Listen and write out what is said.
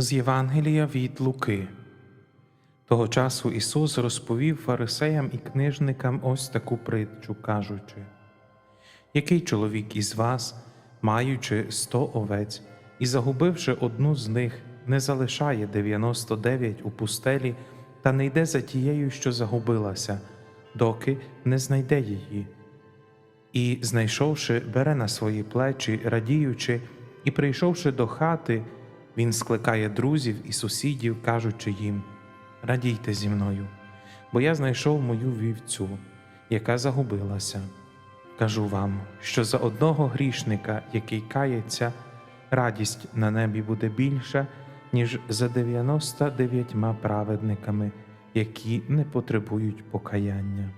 З Євангелія від Луки. Того часу Ісус розповів фарисеям і книжникам ось таку притчу, кажучи: Який чоловік із вас, маючи сто овець і загубивши одну з них, не залишає 99 у пустелі та не йде за тією, що загубилася, доки не знайде її? І, знайшовши, бере на свої плечі, радіючи, і прийшовши до хати, він скликає друзів і сусідів, кажучи їм: Радійте зі мною, бо я знайшов мою вівцю, яка загубилася. Кажу вам, що за одного грішника, який кається, радість на небі буде більша, ніж за 99 праведниками, які не потребують покаяння.